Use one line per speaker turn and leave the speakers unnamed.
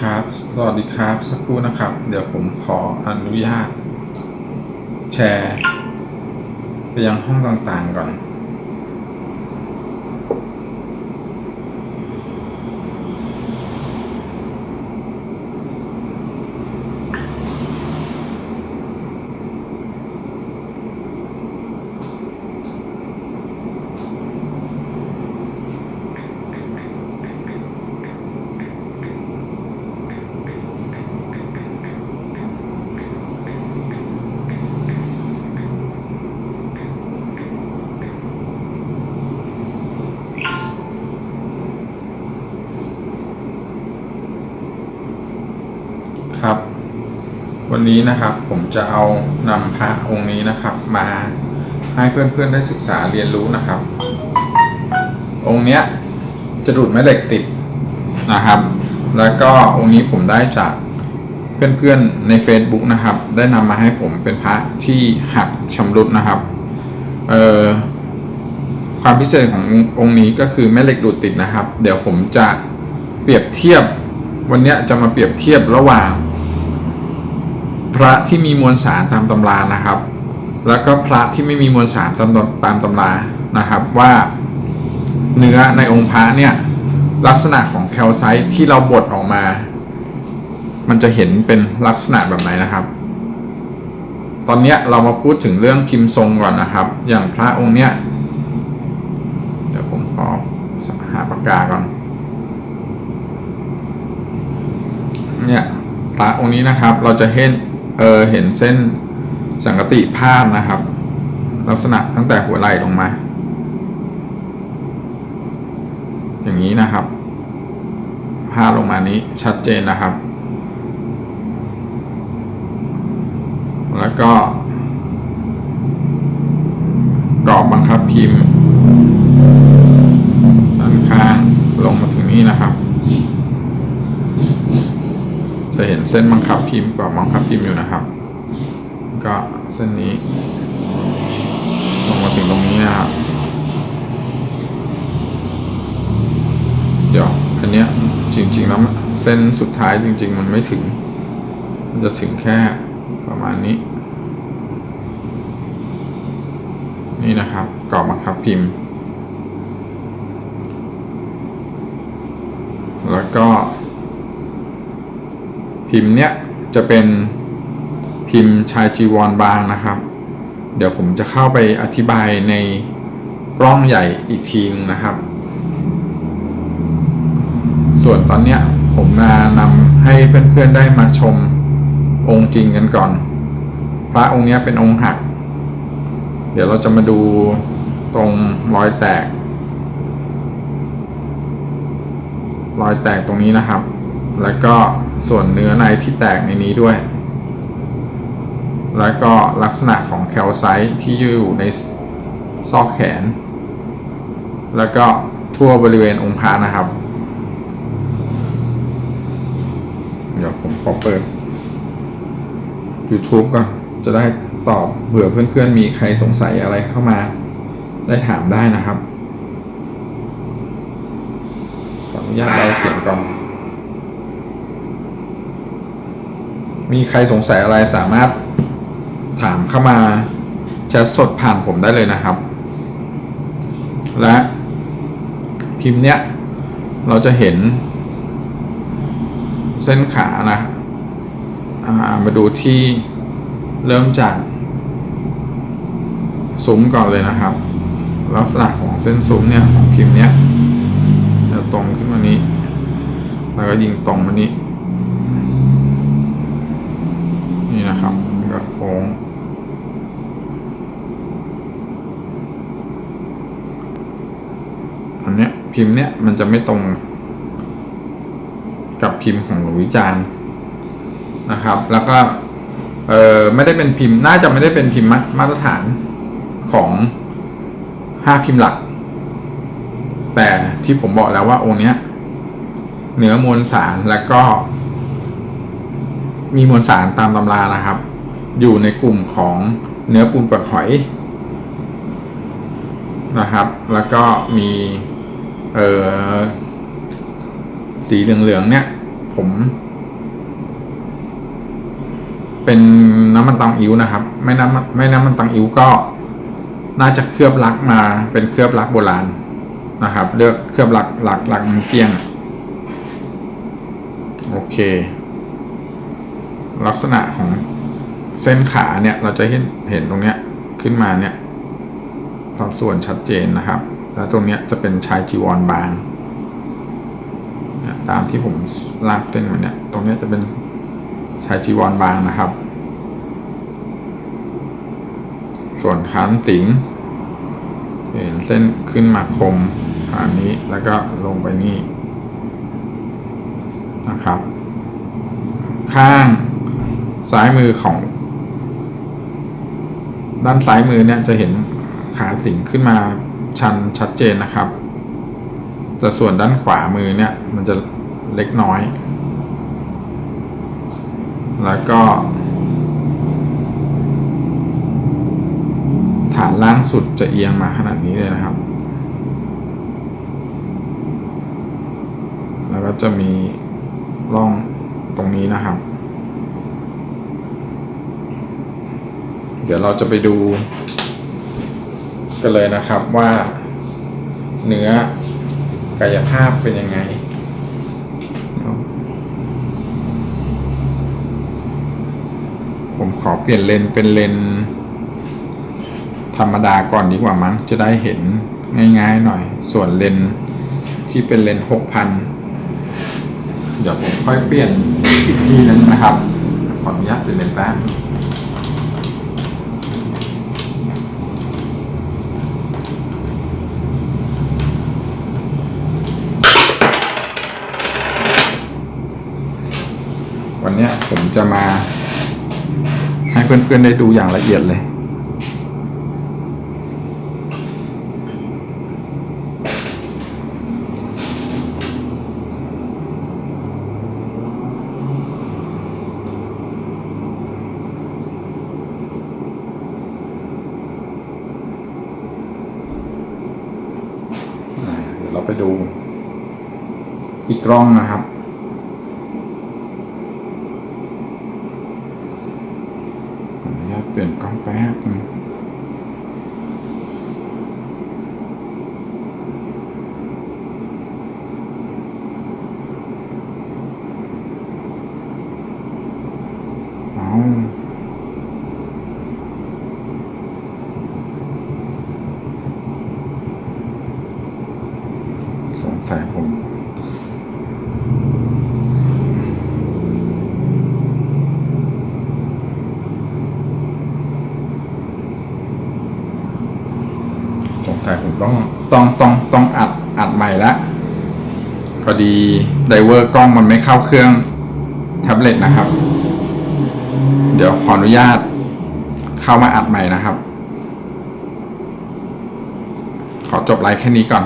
ครับ สวัสดีครับ สักครู่นะครับ เดี๋ยวผมขออนุญาต แชร์ ไปยังห้องต่างๆก่อน ครับ วันนี้นะครับผมจะเอานำพระองค์นี้นะครับ มาให้เพื่อนๆได้ศึกษาเรียนรู้นะครับ องค์เนี้ยจะดูดแม่เหล็กติดนะครับ แล้วก็องค์นี้ผมได้จากเพื่อนๆใน Facebook นะครับ ได้นำมาให้ผมเป็นพระที่หักชำรุดนะครับเอ่อความพิเศษขององค์นี้ก็คือแม่เหล็กดูดติดนะครับ เดี๋ยวผมจะเปรียบเทียบ วันนี้จะมาเปรียบเทียบระหว่าง ระที่มีมวลสารตามตำรานะครับ แล้วก็พระที่ไม่มีมวลสารตามตามตำรานะครับว่าเนื้อในองค์พระเนี่ยลักษณะของแคลไซต์ที่เราบดออกมา มันจะเห็นเป็นลักษณะแบบไหนนะครับ ตอนนี้เรามาพูดถึงเรื่องพิมพ์ทรงก่อนนะครับ อย่างพระองค์เนี้ยเดี๋ยวผมขอหาปากกาก่อนเนี่ยพระองค์นี้นะครับเราจะเห็น เออเห็นเส้นสังกติพาดนะครับ ลักษณะตั้งแต่หัวไหล่ลงมา อย่างนี้นะครับพาดลงมานี้ชัดเจนนะครับ แล้วก็กรอบบังคับพิมพ์ด้านข้างลงมาถึงนี้นะครับ จะเห็นเส้นบังคับพิมพ์กับบังคับพิมพ์อยู่นะครับ ก็เส้นนี้ลงมาถึงตรงนี้นะครับเดี๋ยวอันเนี้ยจริงๆแล้วเส้นสุดท้ายจริง ๆ มันไม่ถึง มันจะถึงแค่ประมาณนี้ นี่นะครับกรอบบังคับพิมพ์ แล้วก็ พิมพ์เนี้ยจะเป็นพิมพ์ชายจีวรบางนะครับ เดี๋ยวผมจะเข้าไปอธิบายในกล้องใหญ่อีกทีนึงนะครับ ส่วนตอนเนี้ยผมมานำให้เพื่อนๆได้มาชมองค์จริงกันก่อน พระองค์เนี้ยเป็นองค์หัก เดี๋ยวเราจะมาดูตรงรอยแตก รอยแตกตรงนี้นะครับ แล้วก็ ส่วนเนื้อในที่แตกในนี้ด้วย แล้วก็ลักษณะของแคลไซต์ที่อยู่ในซอกแขน แล้วก็ทั่วบริเวณองค์พระนะครับ เดี๋ยวผมขอเปิด YouTube ก่อนจะได้ตอบเผื่อเพื่อนๆมีใครสงสัยอะไรเข้ามา ได้ถามได้นะครับขออนุญาตเราเสียงก่อน มีใครสงสัยอะไรสามารถถามเข้ามาแชทสดผ่านผมได้เลยนะครับ และพิมพ์เนี้ยเราจะเห็นเส้นขานะามาดูที่เริ่มจากซุ้มก่อนเลยนะครับ ลักษณะของเส้นซุ้มเนี่ยของพิมพ์เนี้ยจะตรงขึ้นมานี้ แล้วก็ยิงตรงมานี้นี่นะครับก็โค้ง อันเนี้ยพิมพ์เนี้ยมันจะไม่ตรงกับพิมพ์ของหลวงวิจารณ์นะครับ แล้วก็เออไม่ได้เป็นพิมพ์น่าจะไม่ได้เป็นพิมพ์มามาตรฐานของห้าพิมพ์หลัก แต่ที่ผมบอกแล้วว่าองค์เนี้ยเนื้อมวลสารแล้วก็มีมวลสารตามตำรานะครับ อยู่ในกลุ่มของเนื้อปูนเปลือกหอยนะครับ แล้วก็มีเอ่อสีเหลืองๆเนี่ย ผม เป็นน้ำมันตังอิ้วนะครับ ไม่น้ำไม่น้ำมันตังอิ้วก็ น่าจะเคลือบลักมาเป็นเคลือบลักโบราณนะครับ เลือกเคลือบลักหลักหลักมันเกลี้ยง โอเค ลักษณะของ เส้นขาเนี่ยเราจะเห็นเห็นตรงเนี้ยขึ้นมาเนี่ยตอนส่วนชัดเจนนะครับ แล้วตรงเนี้ยจะเป็นชายจีวรบางตามที่ผมลากเส้นมาเนี่ย ตรงเนี้ยจะเป็นชายจีวรบางนะครับ ส่วนฐานติงเห็นเส้นขึ้นมาคมฐานนี้แล้วก็ลงไปนี่นะครับ ข้างซ้ายมือของ ด้านซ้ายมือเนี่ยจะเห็นขาสิงขึ้นมาชันชัดเจนนะครับ แต่ส่วนด้านขวามือเนี่ยมันจะเล็กน้อย แล้วก็ ฐานล่างสุดจะเอียงมาขนาดนี้เลยนะครับ แล้วก็จะมีร่องตรงนี้นะครับ ดี๋ยวเราจะไปดู กันเลยนะครับว่าเนื้อกายภาพเป็นยังไงผมขอเปลี่ยนเลนเป็นเลน ธรรมดาก่อนดีกว่ามั้ง จะได้เห็นง่ายๆหน่อย ส่วนเลนที่เป็นเลนหกพันเดี๋ยวผมค่อยเปลี่ยนอีกทีนึงนะครับ ขออนุญาตเปลี่ยนเลนแป๊บ วันนี้ผมจะมา ให้เพื่อนๆได้ดูอย่างละเอียดเลยเดี๋ยวเราไปดู อีกกล้องนะครับ ขออนุญาตเปลี่ยนกล้องแป๊บนึงเอา สงสัยผมสงสัยผมต้องต้องต้องต้องอัดอัดใหม่ละพอดีไดเวอร์กล้องมันไม่เข้าเครื่องแท็บเล็ตนะครับ เดี๋ยวขออนุญาตเข้ามาอัดใหม่นะครับ ขอจบไลฟ์แค่นี้ก่อน